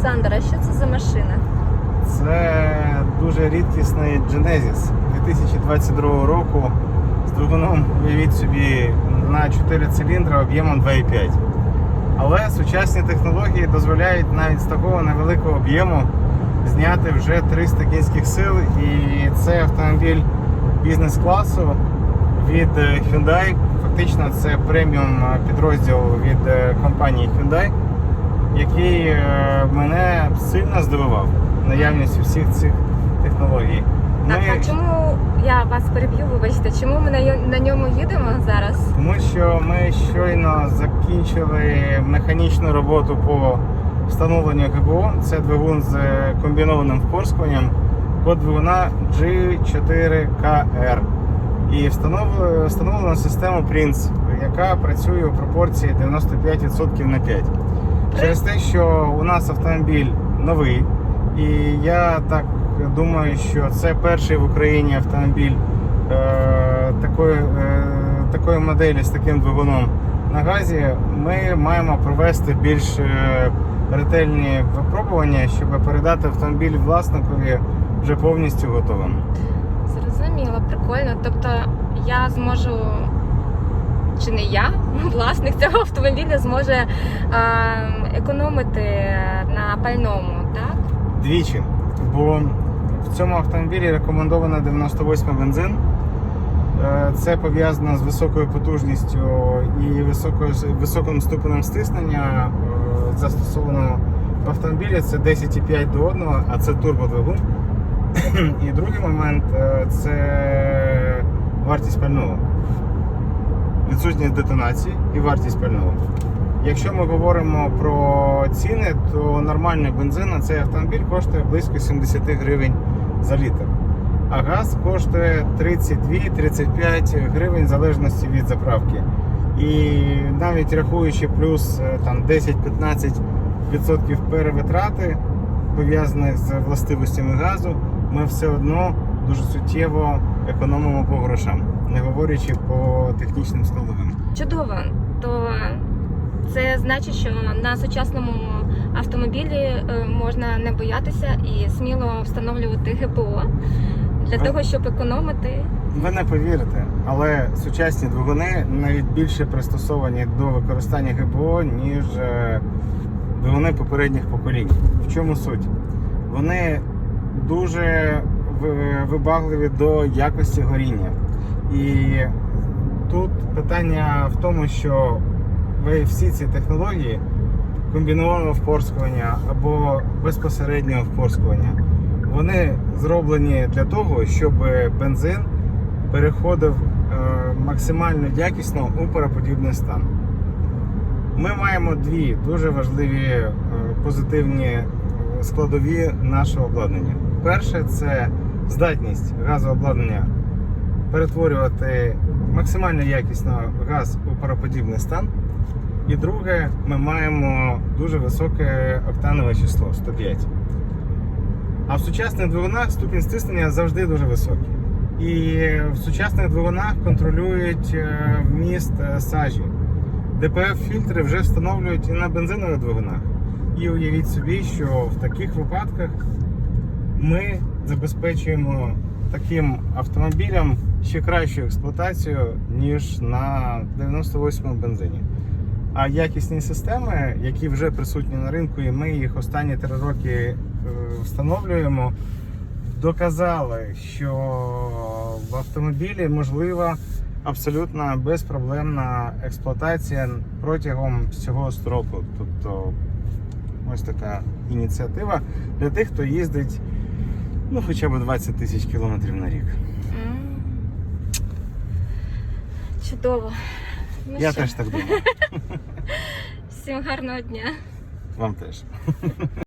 Олександр, а що це за машина? Це дуже рідкісний Genesis 2022 року з двигуном, уявіть собі, на 4 циліндри об'ємом 2,5. Але сучасні технології дозволяють навіть з такого невеликого об'єму зняти вже 300 кінських сил. І це автомобіль бізнес-класу від е, Hyundai. Фактично, це преміум е, підрозділ від е, компанії Hyundai який е, мене сильно здивував наявністю всіх цих технологій. Так, а чому я вас переб'ю, вибачте, чому ми на, на ньому їдемо зараз? Тому що ми щойно закінчили механічну роботу по встановленню ГБО. Це двигун з е, комбінованим впорскуванням. Код двигуна G4KR. І встановлено систему Prince, яка працює у пропорції 95% на 5. Через те, що у нас автомобіль новий, і я так думаю, що це перший в Україні автомобіль е, такої, е, такої моделі з таким двигуном на газі, ми маємо провести більш е, ретельні випробування, щоб передати автомобіль власникові вже повністю готовим. Зрозуміло, прикольно. Тобто я зможу, чи не я, власник цього автомобіля зможе е, економити на пальному, так? Двічі. Бо в цьому автомобілі рекомендовано 98 бензин. Е, Це пов'язано з високою потужністю і високою, високим ступенем стиснення е, застосованого в автомобілі. Це 10,5 до 1, а це турбодвигун. І другий момент е, це вартість пального. Відсутність детонації і вартість пального. Якщо ми говоримо про ціни, то нормальний бензин на цей автомобіль коштує близько 70 гривень за літр. А газ коштує 32-35 гривень в залежності від заправки. І навіть рахуючи плюс е, там 10-15% перевитрати, пов'язаних з властивостями газу, ми все одно дуже суттєво економимо по грошам, не говорячи по технічним складовим. Чудово. То це значить, що на сучасному автомобілі е, можна не боятися і сміло встановлювати ГПО для Ви- того, щоб економити. Ви не повірите, але сучасні двигуни навіть більше пристосовані до використання ГБО, ніж е, двигуни попередніх поколінь. В чому суть? Вони дуже вибагливі до якості горіння. І тут питання в тому, що ви всі ці технології комбінованого впорскування або безпосереднього впорскування, вони зроблені для того, щоб бензин переходив е, максимально якісно у пароподібний стан. Ми маємо дві дуже важливі е, позитивні е, складові нашого обладнання. Перше це здатність газообладнання перетворювати максимально якісно газ у пароподібний стан. І друге, ми маємо дуже високе октанове число 105. А в сучасних двигунах ступінь стиснення завжди дуже високий. І в сучасних двигунах контролюють е, вміст е, сажі. ДПФ-фільтри вже встановлюють і на бензинових двигунах. І уявіть собі, що в таких випадках ми забезпечуємо таким автомобілям ще кращу експлуатацію, ніж на 98-му бензині. А якісні системи, які вже присутні на ринку, і ми їх останні три роки е, встановлюємо, доказали, що в автомобілі можлива абсолютно безпроблемна експлуатація протягом всього строку. Тобто ось така ініціатива для тих, хто їздить ну, хоча б 20 тисяч кілометрів на рік. Чудово. Ну Я що, теж так думаю. всім гарного дня. Вам теж.